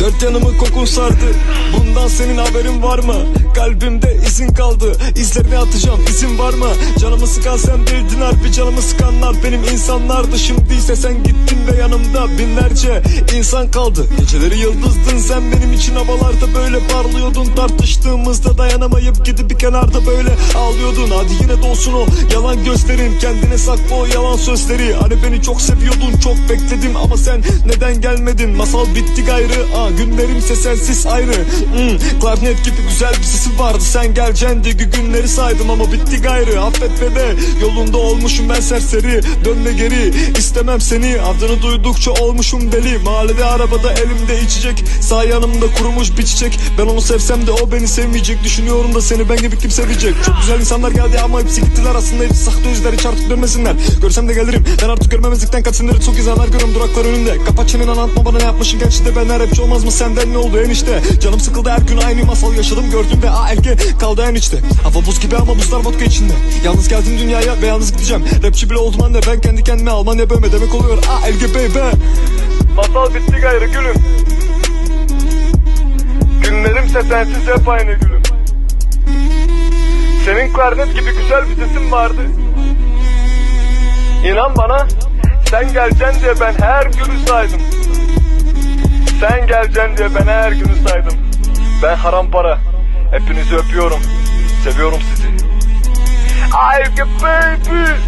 Dört yanımı kokun sardı. Bundan senin haberin var mı? Kalbimde izin kaldı. İzlerini atacağım izin var mı? Canımı sıkan sen bildin harbi Canımı sıkanlar benim insanlardı. Şimdi ise sen gittin ve yanımda Binlerce insan kaldı. Geceleri yıldızdın sen benim için havalarda Böyle parlıyordun. Tartıştığımızda Dayanamayıp gidip bir kenarda böyle ağlıyordun. Hadi yine dolsun o yalan gözlerin Kendine sakla o yalan sözleri. Hani beni çok seviyordun çok bekledim Ama sen neden gelmedin? Masal bitti gayrı Aa, Günlerimse sensiz ayrı. Hmm, Klarnet gibi güzel bir sesi vardı. Sen geleceksin diye günleri saydım Ama bitti gayrı. Affet be de Yolunda olmuşum ben serseri. Dönme geri istemem seni. Adını duydukça olmuşum deli. Mahallede arabada elimde içecek. Sağ yanımda kurumuş bir çiçek. Ben onu sevsem de o beni sevmeyecek. Düşünüyorum da seni ben gibi kim sevecek? Çok güzel insanlar geldi ama hepsi gittiler. Aslında hepsi sahte yüzler. Hiç artık dönmesinler. Görsem de gelirim. Ben artık görmemezlikten kaçınırım Çok insanlar görüyorum duraklar önünde. Kapat çeneni anlatma bana ne yapmışım Gerçi de ben rapçi olmaz mı senden ne oldu enişte? Canım sıkıldı her gün aynı masal yaşadım gördüm ve ALG kaldı en içte. Hava buz gibi ama buzlar vodka içinde. Yalnız geldim dünyaya ve yalnız gideceğim. Rapçi bile oldum anne ben kendi kendime Almanya bölme demek oluyor. ALG baby. Masal bitti gayrı gülüm. Günlerimse sensiz hep aynı gülüm. Senin klarnet gibi güzel bir sesin vardı. İnan bana sen geleceksin diye ben her günü saydım Sen geleceksin diye ben her günü saydım. Ben haram para. Hepinizi öpüyorum. Seviyorum sizi. I baby